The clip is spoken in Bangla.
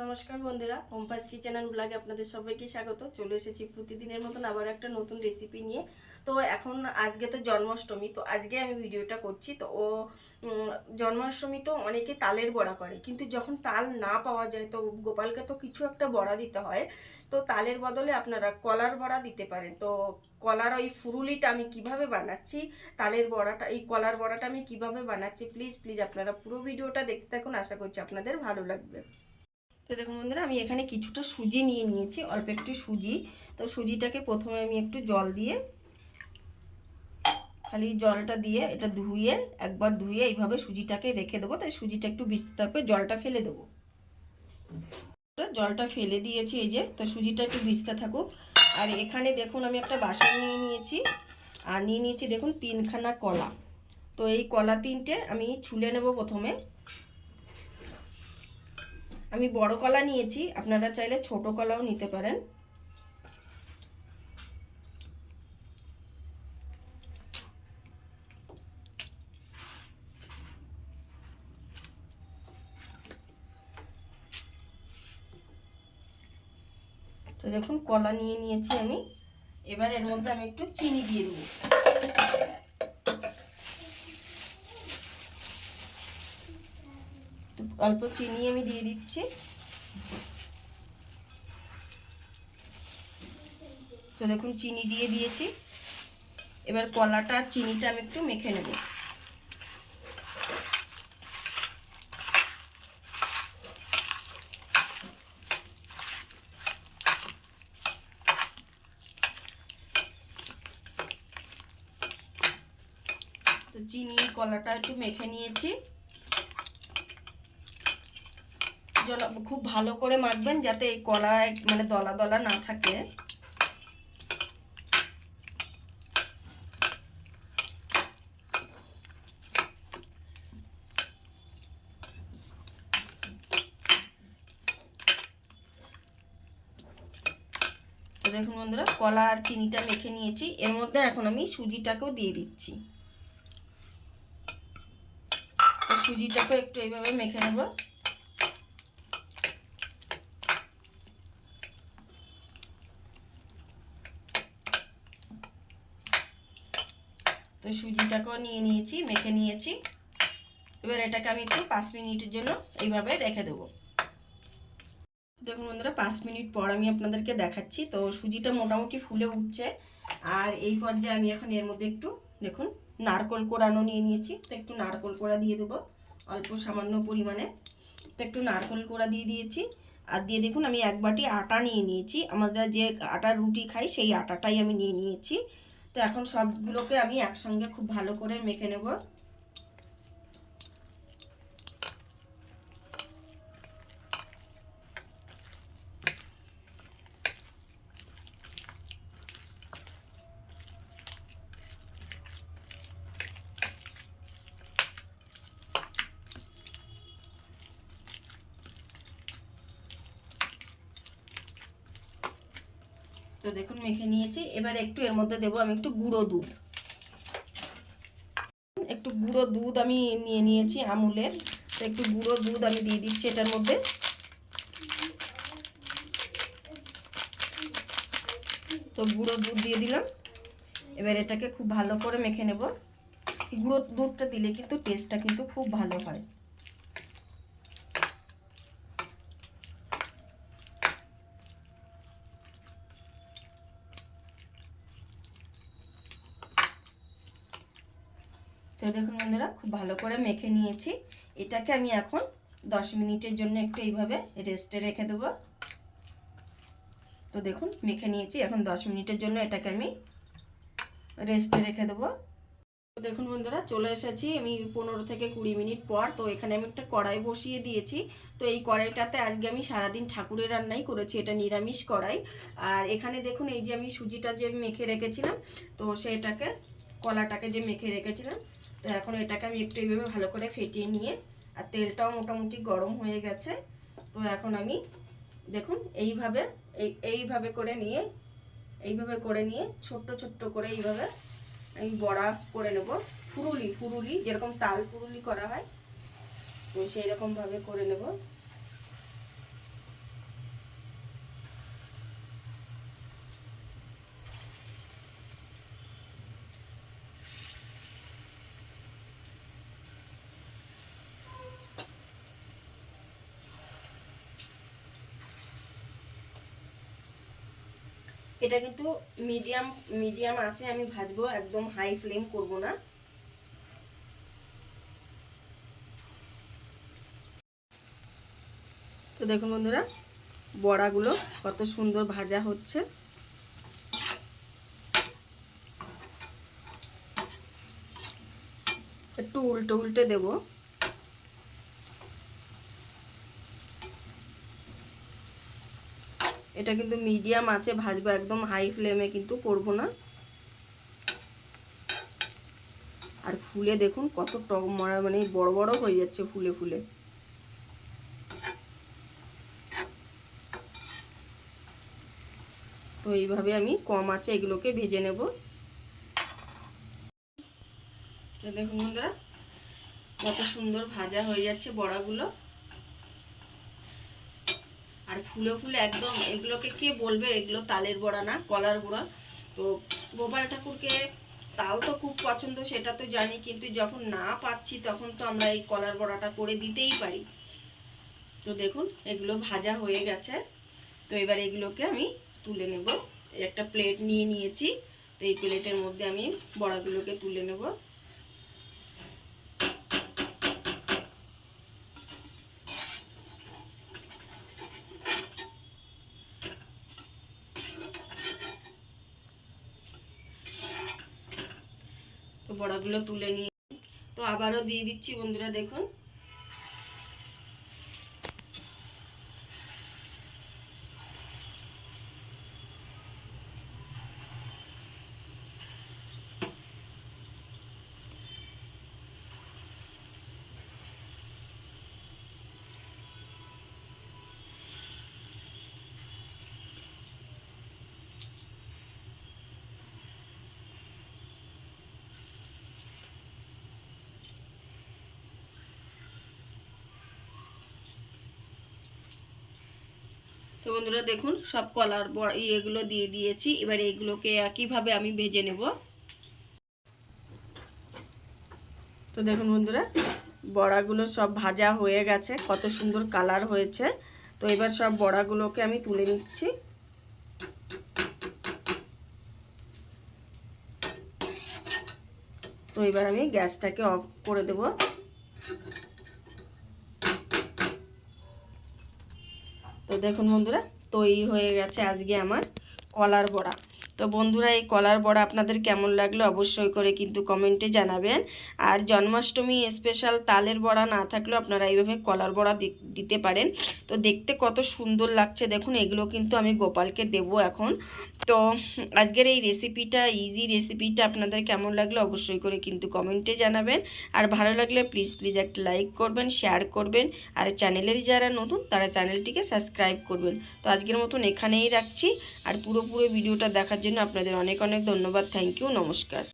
নমস্কার বন্ধুরা হোমপাস কিচেন অ্যান্ড ব্লগে আপনাদের সবাইকে স্বাগত। চলে এসেছি প্রতিদিনের মতন আবার একটা নতুন রেসিপি নিয়ে। তো এখন আজকে তো জন্মাষ্টমী, তো আজকে আমি ভিডিওটা করছি। তো ও জন্মাষ্টমী তো অনেকে তালের বড়া করে, কিন্তু যখন তাল না পাওয়া যায়, তো গোপালকে তো কিছু একটা বড়া দিতে হয়। তো তালের বদলে আপনারা কলার বড়া দিতে পারেন। তো কলার ওই ফুরুলিটা আমি কীভাবে বানাচ্ছি, তালের বড়াটা, এই কলার বড়াটা আমি কীভাবে বানাচ্ছি প্লিজ প্লিজ আপনারা পুরো ভিডিওটা দেখতে থাকুন। আশা করছি আপনাদের ভালো লাগবে। তো দেখুন বন্ধুরা, আমি এখানে কিছুটা সুজি নিয়ে নিয়েছি, অল্প একটু সুজি। তো সুজিটাকে প্রথমে আমি একটু জল দিয়ে, খালি জলটা দিয়ে এটা ধুয়ে, একবার ধুয়ে এইভাবে সুজিটাকে রেখে দেবো। তাই সুজিটা একটু থাকবে জলটা ফেলে দেবো। জলটা ফেলে দিয়েছি এই যে, তো সুজিটা একটু ভিজতে থাকুক। আর এখানে দেখুন, আমি একটা বাসন নিয়ে নিয়েছি। আর নিয়ে নিয়েছি দেখুন, তিনখানা কলা। তো এই কলা তিনটে আমি ছুলে নেব প্রথমে। আমি বড় কলা নিয়েছি, আপনারা চাইলে ছোট কলাও নিতে পারেন। তো দেখুন, কলা নিয়ে নিয়েছি আমি। এবার এর মধ্যে আমি একটু চিনি দিয়ে দেবো তো অল্প চিনি আমি দিয়ে দিচ্ছি। তো দেখুন, চিনি দিয়ে দিয়েছি। এবার কলাটা, চিনিটা আমি একটু মেখে নেব। তো চিনি, কলাটা একটু মেখে নিয়েছি। যেন খুব ভালো করে মাখবেন যাতে এই কলায় মানে দলা দলা না থাকে। দেখুন বন্ধুরা, কলা আর চিনিটা মেখে নিয়েছি। এর মধ্যে এখন আমি সুজিটাকেও দিয়ে দিচ্ছি। সুজিটাকেও একটু এইভাবে মেখে নেব। তো সুজিটাকেও নিয়ে নিয়েছি, মেখে নিয়েছি। এবার এটাকে আমি একটু পাঁচ মিনিটের জন্য এইভাবে রেখে দেবো। দেখুন বন্ধুরা, পাঁচ মিনিট পর আমি আপনাদেরকে দেখাচ্ছি। তো সুজিটা মোটামুটি ফুলে উঠছে। আর এই পর্যায়ে আমি এখন এর মধ্যে একটু, দেখুন, নারকল কোড়ানো নিয়ে নিয়েছি। তো একটু নারকল কোড়া দিয়ে দেবো, অল্প সামান্য পরিমাণে। তো একটু নারকল কোড়া দিয়ে দিয়েছি। আর দিয়ে দেখুন, আমি এক বাটি আটা নিয়ে নিয়েছি। আমরা যে আটার রুটি খাই, সেই আটাটাই আমি নিয়ে নিয়েছি। তো এখন সবগুলোকে আমি একসঙ্গে খুব ভালো করে মেখে নেব। তো দেখুন, মেখে নিয়েছি। এবার একটু এর মধ্যে দেবো আমি একটু গুঁড়ো দুধ। একটু গুঁড়ো দুধ আমি নিয়ে নিয়েছি আমুলের। তো একটু গুঁড়ো দুধ আমি দিয়ে দিচ্ছি এটার মধ্যে। তো গুঁড়ো দুধ দিয়ে দিলাম। এবার এটাকে খুব ভালো করে মেখে নেব। গুঁড়ো দুধটা দিলে কিন্তু টেস্টটা কিন্তু খুব ভালো হয়। তো দেখুন বন্ধুরা, খুব ভালো করে মেখে নিয়েছি। এটাকে আমি এখন দশ মিনিটের জন্য একটু এইভাবে রেস্টে রেখে দেবো। তো দেখুন, মেখে নিয়েছি। এখন দশ মিনিটের জন্য এটাকে আমি রেস্টে রেখে দেবো। তো দেখুন বন্ধুরা, চলে এসেছি আমি পনেরো থেকে কুড়ি মিনিট পর। তো এখানে আমি একটা কড়াই বসিয়ে দিয়েছি। তো এই কড়াইটাতে আজকে আমি সারাদিন ঠাকুরের রান্নাই করেছি, এটা নিরামিষ কড়াই। আর এখানে দেখুন, এই যে আমি সুজিটা যে মেখে রেখেছিলাম, তো সেটাকে, কলাটাকে যে মেখে রেখেছিলাম তো এখন এটাকে আমি একটু এইভাবে ভালো করে ফেটিয়ে নিয়ে, আর তেলটাও মোটামুটি গরম হয়ে গেছে, তো এখন আমি দেখুন এইভাবে, এই, এইভাবে করে নিয়ে, এইভাবে করে নিয়ে ছোট্ট ছোট্ট করে এইভাবে আমি বড়া করে নেব, ফুরুলি ফুরুলি যেরকম তাল ফুরুলি করা হয়, তো সেই রকমভাবে করে নেব। এটা কিন্তু মিডিয়াম মিডিয়াম আছে, আমি ভাজবো, একদম হাই ফ্লেম করব না। তো দেখুন বন্ধুরা, বড়াগুলো কত সুন্দর ভাজা হচ্ছে। একটু উল্টে উল্টে দেব। এটা কিন্তু মিডিয়াম আছে, ভাজবো একদম হাই ফ্লেমে কিন্তু করব না। আর ফুলে দেখুন কত টক মরা মানে বড় বড় হয়ে যাচ্ছে ফুলে ফুলে। তো এইভাবে আমি কম আছে এগুলোকে ভেজে নেব। দেখুন বন্ধুরা, কত সুন্দর ভাজা হয়ে যাচ্ছে বড়াগুলো। ফুলে ফুলে একদম এগুলোকে কে বলবে? এগুলো তালের বড়া না, কলার বড়া। তো গোপাল ঠাকুরকে তাল তো খুব পছন্দ, সেটা তো জানি, কিন্তু যখন না পাচ্ছি তখন তো আমরা এই কলার বড়াটা করে দিতেই পারি। তো দেখুন, এগুলো ভাজা হয়ে গেছে। তো এবার এগুলোকে আমি তুলে নেব। একটা প্লেট নিয়ে নিয়েছি। তো এই প্লেটের মধ্যে আমি বড়াগুলোকে তুলে নেব। বড়াগুলো তুলে নিয়ে। তো আবারও দিয়ে দিচ্ছি বন্ধুরা দেখুন। তো বন্ধুরা দেখুন, সব কলার ইয়েগুলো দিয়ে দিয়েছি। এবার এইগুলোকে একইভাবে আমি ভেজে নেব। তো দেখুন বন্ধুরা, বড়াগুলো সব ভাজা হয়ে গেছে, কত সুন্দর কালার হয়েছে। তো এবার সব বড়াগুলোকে আমি তুলে নিচ্ছি। তো এবার আমি গ্যাসটাকে অফ করে দেবো। তো দেখুন বন্ধুরা তৈরি হয়ে গেছে আজকে আমার কলার বড়া। তো বন্ধুরা, এই কলার বড়া আপনাদের কেমন লাগল অবশ্যই করে কিন্তু কমেন্টে জানাবেন। আর জন্মাষ্টমী স্পেশাল তালের বড়া না থাকলেও আপনারা এইভাবে কলার বড়া দিতে পারেন। তো দেখতে কত সুন্দর লাগছে, দেখুন, এগুলো কিন্তু আমি গোপালকে দেব এখন। তো আজকের এই রেসিপিটা ইজি রেসিপিটা আপনাদের কেমন লাগল অবশ্যই করে কিন্তু কমেন্টে জানাবেন। আর ভালো লাগলে প্লিজ প্লিজ একটা লাইক করবেন শেয়ার করবেন। আর চ্যানেলের যারা নতুন, তারা চ্যানেলটিকে সাবস্ক্রাইব করবেন। তো আজকের মতন এখানেই রাখছি। আর পুরো পুরো ভিডিওটা দেখার জন্য আপনাদের অনেক অনেক ধন্যবাদ। থ্যাংক ইউ নমস্কার।